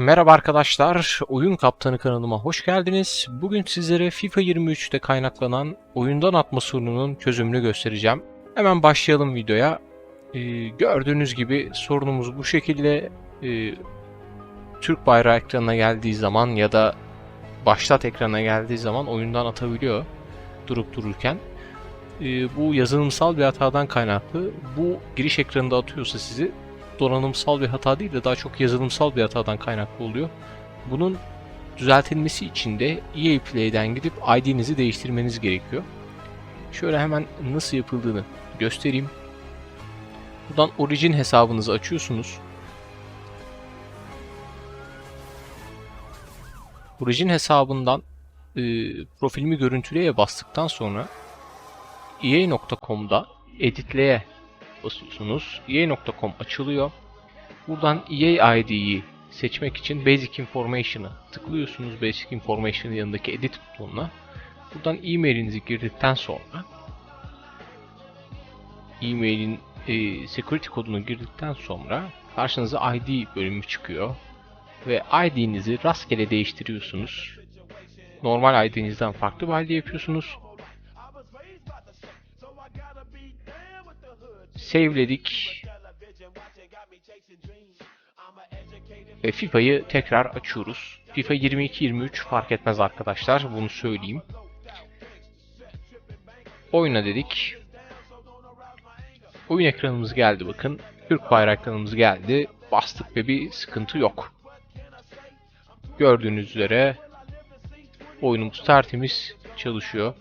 Merhaba arkadaşlar, Oyun Kaptanı kanalıma hoş geldiniz. Bugün sizlere FIFA 23'te kaynaklanan oyundan atma sorununun çözümünü göstereceğim. Hemen başlayalım videoya. Ee, gördüğünüz gibi sorunumuz bu şekilde. Ee, Türk bayrağı ekranına geldiği zaman ya da başlat ekranına geldiği zaman oyundan atabiliyor durup dururken. Ee, bu yazılımsal bir hatadan kaynaklı. Bu giriş ekranında atıyorsa sizi donanımsal bir hata değil de daha çok yazılımsal bir hatadan kaynaklı oluyor. Bunun düzeltilmesi için de EA Play'den gidip ID'nizi değiştirmeniz gerekiyor. Şöyle hemen nasıl yapıldığını göstereyim. Buradan Origin hesabınızı açıyorsunuz. Origin hesabından e, profilimi görüntüleye bastıktan sonra EA.com'da editleye basıyorsunuz. EA.com açılıyor. Buradan EA ID'yi seçmek için Basic Information'ı tıklıyorsunuz. Basic Information'ın yanındaki Edit butonuna. Buradan e-mailinizi girdikten sonra e-mailin e, security kodunu girdikten sonra karşınıza ID bölümü çıkıyor. Ve ID'nizi rastgele değiştiriyorsunuz. Normal ID'nizden farklı bir ID yapıyorsunuz. Save'ledik. Ve FIFA'yı tekrar açıyoruz. FIFA 22-23 fark etmez arkadaşlar. Bunu söyleyeyim. Oyna dedik. Oyun ekranımız geldi bakın. Türk bayrağı ekranımız geldi. Bastık ve bir sıkıntı yok. Gördüğünüz üzere oyunumuz tertemiz çalışıyor.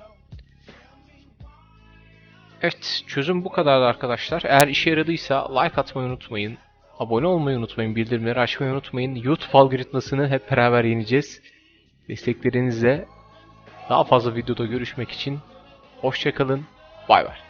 Evet çözüm bu kadardı arkadaşlar. Eğer işe yaradıysa like atmayı unutmayın. Abone olmayı unutmayın. Bildirimleri açmayı unutmayın. YouTube algoritmasını hep beraber yeneceğiz. Desteklerinizle daha fazla videoda görüşmek için hoşçakalın. Bay bay.